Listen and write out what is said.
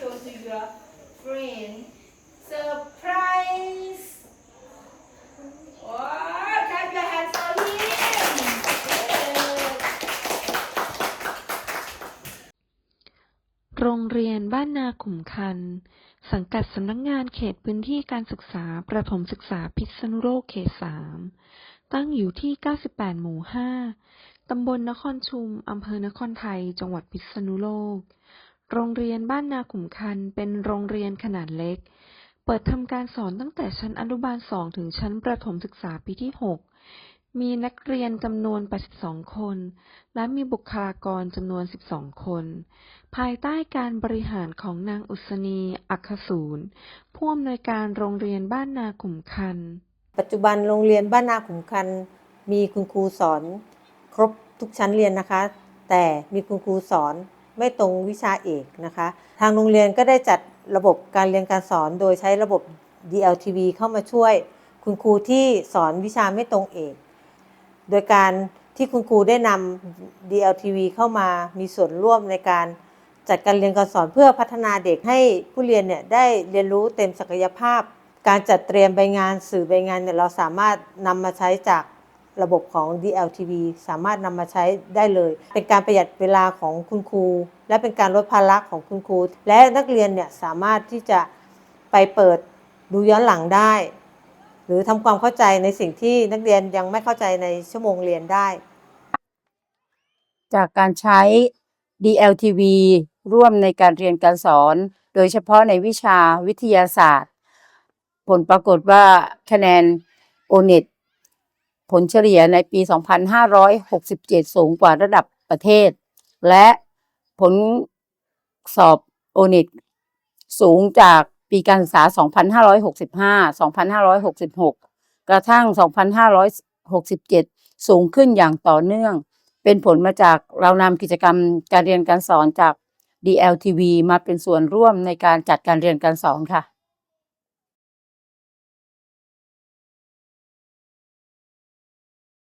show to your friend surprise wow clap your hands for him Good. โรงเรียนบ้านนาขุมคัน สังกัดสำนักงานเขตพื้นที่การศึกษาประถมศึกษาพิษณุโลกเขต 3 ตั้งอยู่ที่ 98 หมู่ 5 ตำบลนครชุม อำเภอนครไทย จังหวัดพิษณุโลก โรงเรียนบ้านนาขุมคัน เป็นโรงเรียนขนาดเล็ก เปิดทำการสอนตั้งแต่ชั้นอนุบาล 2 ถึงชั้นประถมศึกษาปีที่ 6 มีนักเรียนจำนวน 82 คน และมีบุคลากรจำนวน 12 คน ภายใต้การบริหารของนางอุศนีอัคคศูนย์ผู้อำนวยการโรงเรียนบ้านนาขุมคัน ปัจจุบันโรงเรียนบ้านนาขุมคัน มีคุณครูสอน ครบทุกชั้นเรียนนะคะ แต่มีคุณครูสอน ไม่ตรงวิชาเอกนะคะ ทางโรงเรียนก็ได้จัดระบบการเรียนการสอนโดยใช้ระบบ DLTV เข้ามาช่วยคุณครูที่สอนวิชาไม่ตรงเอก โดยการที่คุณครูได้นำ DLTV เข้ามามีส่วนร่วมในการจัดการเรียนการสอนเพื่อพัฒนาเด็กให้ผู้เรียนเนี่ยได้เรียนรู้เต็มศักยภาพ การจัดเตรียมใบงานสื่อใบงานเนี่ยเราสามารถนำมาใช้จาก ระบบของ DLTV สามารถนำมาใช้ได้เลย เป็นการประหยัดเวลาของคุณครู และเป็นการลดภาระของคุณครู และนักเรียนเนี่ยสามารถที่จะไปเปิดดูย้อนหลังได้ หรือทำความเข้าใจในสิ่งที่นักเรียนยังไม่เข้าใจในชั่วโมงเรียนได้ จากการใช้ DLTV ร่วมในการเรียนการสอน โดยเฉพาะในวิชาวิทยาศาสตร์ ผลปรากฏว่าคะแนน o n e t ผลเฉลี่ยในปี 2567 สูงกว่าระดับประเทศ และผลสอบ o n e t สูงจากปีการศึกษา 2565 2566 กระทั่ง 2567 สูงขึ้นอย่างต่อเนื่อง เป็นผลมาจากเรานำกิจกรรมการเรียนการสอนจาก DLTV มาเป็นส่วนร่วมในการจัดการเรียนการสอนค่ะ